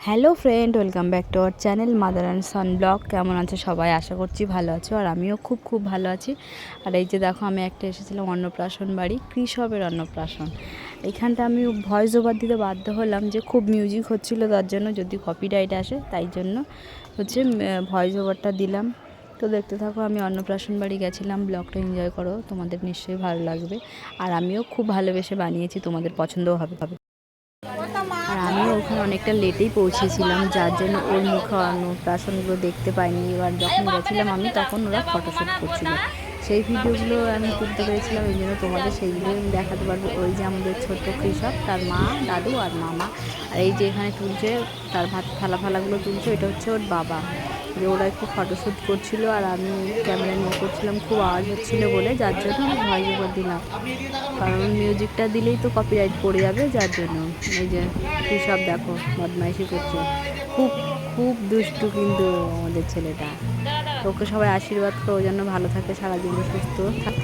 Hello friend, welcome back to our channel mother and son blog. কেমন আছে সবাই? আশা করছি ভালো আছো, আর আমিও খুব খুব ভালো আছি। আর এই যে দেখো, আমি একটা এসেছিলাম অন্নপ্রাশন বাড়ি, কৃষবের অন্নপ্রাশন। এইখানটা আমি ভয়েস ওভার দিতে বাধ্য হলাম যে খুব মিউজিক হচ্ছিল তার জন্য, যদি কপিরাইট আসে, তাই জন্য হচ্ছে ভয়েস ওভারটা দিলাম। তো দেখতে থাকো, আমি অন্নপ্রাশন বাড়ি গেছিলাম, ব্লগটা এনজয় করো, তোমাদের নিশ্চয়ই ভালো লাগবে। আর আমিও খুব ভালোবেসে বানিয়েছি, তোমাদের পছন্দও হবে আর আমিও ওখানে অনেকটা লেটেই পৌঁছেছিলাম, যার জন্য ওর মুখে অন্নপ্রাশনগুলো দেখতে পাইনি। এবার যখন গেছিলাম আমি, তখন ওরা ফটোশ্যুট করছিল। সেই ভিডিওগুলো আমি তুলতে পেরেছিলাম, ওই জন্য তোমাদের সেইগুলো আমি দেখাতে পারব। ওই যে আমাদের ছোট্ট কৃষক, তার মা, দাদু আর মামা। আর এই যে এখানে তুলছে, তার ভাত ফালা ফালাগুলো তুলছে এটা হচ্ছে ওর বাবা। যে ওরা একটু ফটোশ্যুট করছিল আর আমি ক্যামেরা নিয়ে করছিলাম, খুব আওয়াজ হচ্ছিল বলে, যার জন্য আমি ভয়েস ওভার দিলাম। কারণ মিউজিকটা দিলেই তো কপিরাইট পড়ে যাবে, যার জন্য। এই যে, কী সব দেখো, বদমাইশি করছে। খুব খুব দুষ্টু কিন্তু আমাদের ছেলেটা। ওকে সবাই আশীর্বাদ করো যেন ভালো থাকে, সারাদিন সুস্থ থাকে।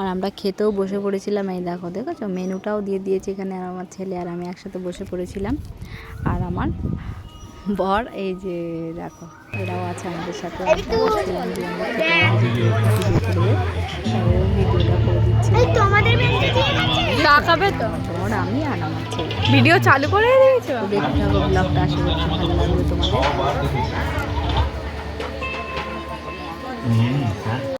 আর আমরা খেতেও বসে পড়েছিলাম এই দেখো দেখেছ? মেনুটাও দিয়ে দিয়েছে এখানে আর আমার ছেলে আর আমি একসাথে বসে পড়েছিলাম। আর আমার বর এই যে দেখো এরাও আছে আমাদের সাথে। তাকাবে তো। আমি আর আমার ছেলে। ভিডিও চালু করে দিয়েছ? দেখতে হবে ব্লগটা আশা ভালো লাগবে তোমাদের।